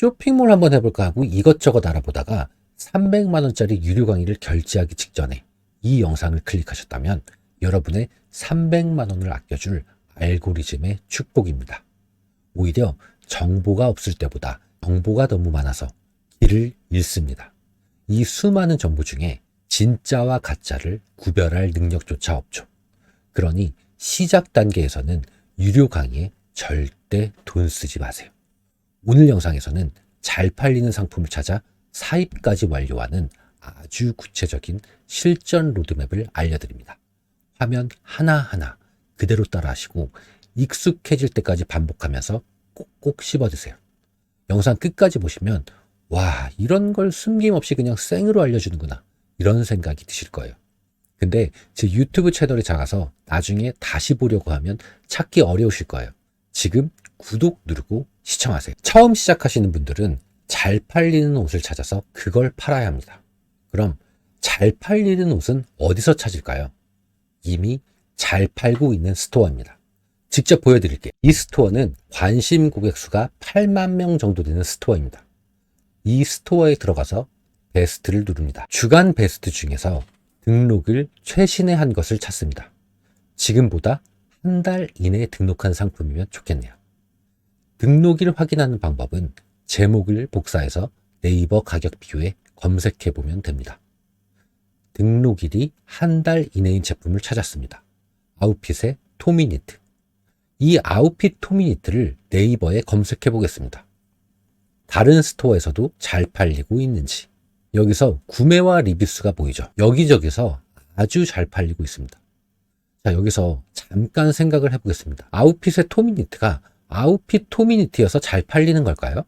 쇼핑몰 한번 해볼까 하고 이것저것 알아보다가 300만원짜리 유료 강의를 결제하기 직전에 이 영상을 클릭하셨다면 여러분의 300만원을 아껴줄 알고리즘의 축복입니다. 오히려 정보가 없을 때보다 정보가 너무 많아서 길을 잃습니다. 이 수많은 정보 중에 진짜와 가짜를 구별할 능력조차 없죠. 그러니 시작 단계에서는 유료 강의에 절대 돈 쓰지 마세요. 오늘 영상에서는 잘 팔리는 상품을 찾아 사입까지 완료하는 아주 구체적인 실전 로드맵을 알려드립니다. 화면 하나하나 그대로 따라 하시고 익숙해질 때까지 반복하면서 꼭꼭 씹어드세요. 영상 끝까지 보시면 와 이런 걸 숨김없이 그냥 생으로 알려주는구나 이런 생각이 드실 거예요. 근데 제 유튜브 채널이 작아서 나중에 다시 보려고 하면 찾기 어려우실 거예요. 지금 구독 누르고 시청하세요. 처음 시작하시는 분들은 잘 팔리는 옷을 찾아서 그걸 팔아야 합니다. 그럼 잘 팔리는 옷은 어디서 찾을까요? 이미 잘 팔고 있는 스토어입니다. 직접 보여드릴게요. 이 스토어는 관심 고객 수가 8만 명 정도 되는 스토어입니다. 이 스토어에 들어가서 베스트를 누릅니다. 주간 베스트 중에서 등록을 최신에 한 것을 찾습니다. 지금보다 한 달 이내에 등록한 상품이면 좋겠네요. 등록일 확인하는 방법은 제목을 복사해서 네이버 가격 비교에 검색해 보면 됩니다. 등록일이 한 달 이내인 제품을 찾았습니다. 아웃핏의 토미니트. 이 아웃핏 토미니트를 네이버에 검색해 보겠습니다. 다른 스토어에서도 잘 팔리고 있는지. 여기서 구매와 리뷰수가 보이죠. 여기저기서 아주 잘 팔리고 있습니다. 자, 여기서 잠깐 생각을 해보겠습니다. 아웃핏의 토미니트가 아웃핏 토미니트여서 잘 팔리는 걸까요?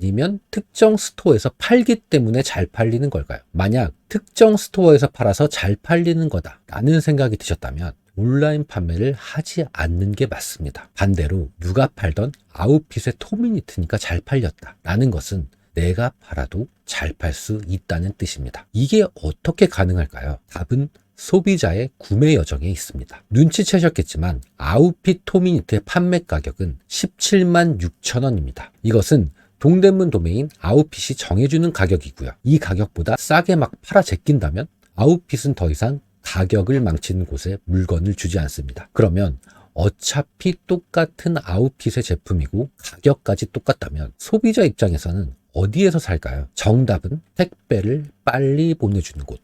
아니면 특정 스토어에서 팔기 때문에 잘 팔리는 걸까요? 만약 특정 스토어에서 팔아서 잘 팔리는 거다 라는 생각이 드셨다면 온라인 판매를 하지 않는 게 맞습니다. 반대로 누가 팔던 아웃핏의 토미니트니까 잘 팔렸다 라는 것은 내가 팔아도 잘 팔 수 있다는 뜻입니다. 이게 어떻게 가능할까요? 답은 소비자의 구매 여정에 있습니다. 눈치채셨겠지만 아웃핏 토미니트의 판매 가격은 17만 6천 원입니다. 이것은 동대문 도메인 아웃핏이 정해주는 가격이고요. 이 가격보다 싸게 막 팔아 제낀다면 아웃핏은 더 이상 가격을 망치는 곳에 물건을 주지 않습니다. 그러면 어차피 똑같은 아웃핏의 제품이고 가격까지 똑같다면 소비자 입장에서는 어디에서 살까요? 정답은 택배를 빨리 보내주는 곳.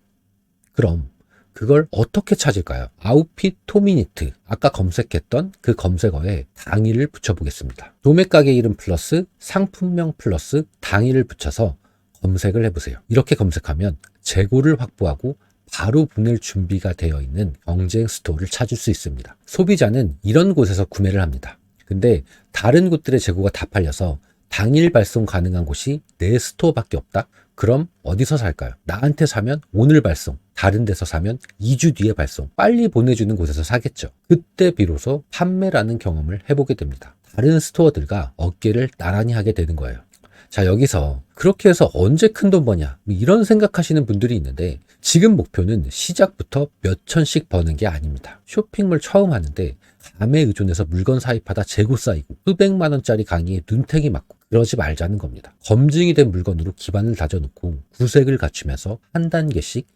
그럼 그걸 어떻게 찾을까요? 아웃핏 토미니트. 아까 검색했던 그 검색어에 당일을 붙여보겠습니다. 도매 가게 이름 플러스 상품명 플러스 당일을 붙여서 검색을 해보세요. 이렇게 검색하면 재고를 확보하고 바로 보낼 준비가 되어 있는 경쟁 스토어를 찾을 수 있습니다. 소비자는 이런 곳에서 구매를 합니다. 근데 다른 곳들의 재고가 다 팔려서 당일 발송 가능한 곳이 내 스토어밖에 없다? 그럼 어디서 살까요? 나한테 사면 오늘 발송, 다른 데서 사면 2주 뒤에 발송, 빨리 보내주는 곳에서 사겠죠. 그때 비로소 판매라는 경험을 해보게 됩니다. 다른 스토어들과 어깨를 나란히 하게 되는 거예요. 자, 여기서 그렇게 해서 언제 큰 돈 버냐? 뭐 이런 생각하시는 분들이 있는데 지금 목표는 시작부터 몇 천씩 버는 게 아닙니다. 쇼핑몰 처음 하는데 감에 의존해서 물건 사입하다 재고 쌓이고 수백만 원짜리 강의에 눈탱이 맞고 그러지 말자는 겁니다. 검증이 된 물건으로 기반을 다져놓고 구색을 갖추면서 한 단계씩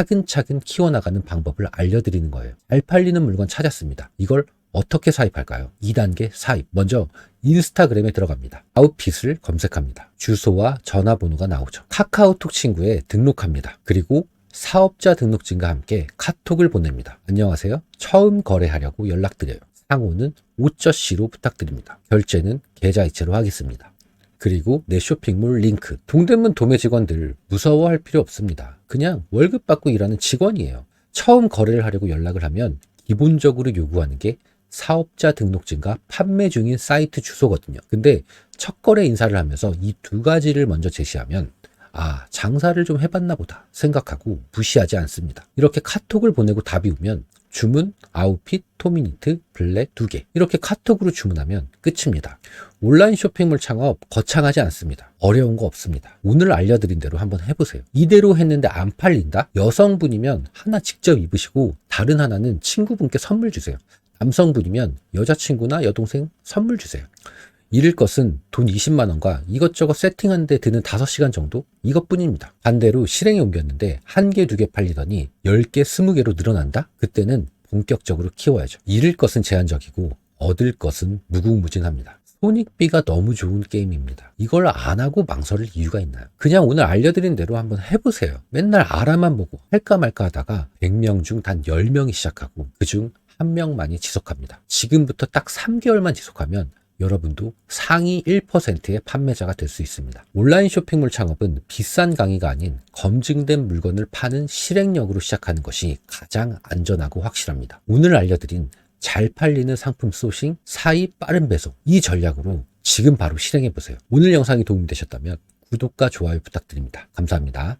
차근차근 키워나가는 방법을 알려드리는 거예요. 잘 팔리는 물건 찾았습니다. 이걸 어떻게 사입할까요? 2단계 사입. 먼저 인스타그램에 들어갑니다. 아웃핏을 검색합니다. 주소와 전화번호가 나오죠. 카카오톡 친구에 등록합니다. 그리고 사업자 등록증과 함께 카톡을 보냅니다. 안녕하세요. 처음 거래하려고 연락드려요. 상호는 오쩌씨로 부탁드립니다. 결제는 계좌이체로 하겠습니다. 그리고 내 쇼핑몰 링크. 동대문 도매 직원들 무서워할 필요 없습니다. 그냥 월급 받고 일하는 직원이에요. 처음 거래를 하려고 연락을 하면 기본적으로 요구하는 게 사업자 등록증과 판매 중인 사이트 주소거든요. 근데 첫 거래 인사를 하면서 이 두 가지를 먼저 제시하면 아, 장사를 좀 해봤나 보다 생각하고 무시하지 않습니다. 이렇게 카톡을 보내고 답이 오면 주문, 아웃핏, 토미니트, 블랙 두 개. 이렇게 카톡으로 주문하면 끝입니다. 온라인 쇼핑몰 창업 거창하지 않습니다. 어려운 거 없습니다. 오늘 알려드린 대로 한번 해보세요. 이대로 했는데 안 팔린다? 여성분이면 하나 직접 입으시고 다른 하나는 친구분께 선물 주세요. 남성분이면 여자친구나 여동생 선물 주세요. 잃을 것은 돈 20만 원과 이것저것 세팅하는 데 드는 5시간 정도? 이것뿐입니다. 반대로 실행에 옮겼는데 한 개, 두 개 팔리더니 10개, 20개로 늘어난다? 그때는 본격적으로 키워야죠. 잃을 것은 제한적이고 얻을 것은 무궁무진합니다. 손익비가 너무 좋은 게임입니다. 이걸 안 하고 망설일 이유가 있나요? 그냥 오늘 알려드린 대로 한번 해보세요. 맨날 알아만 보고 할까 말까 하다가 100명 중 단 10명이 시작하고 그중 한 명만이 지속합니다. 지금부터 딱 3개월만 지속하면 여러분도 상위 1%의 판매자가 될 수 있습니다. 온라인 쇼핑몰 창업은 비싼 강의가 아닌 검증된 물건을 파는 실행력으로 시작하는 것이 가장 안전하고 확실합니다. 오늘 알려드린 잘 팔리는 상품 소싱, 사이 빠른 배송 이 전략으로 지금 바로 실행해 보세요. 오늘 영상이 도움되셨다면 구독과 좋아요 부탁드립니다. 감사합니다.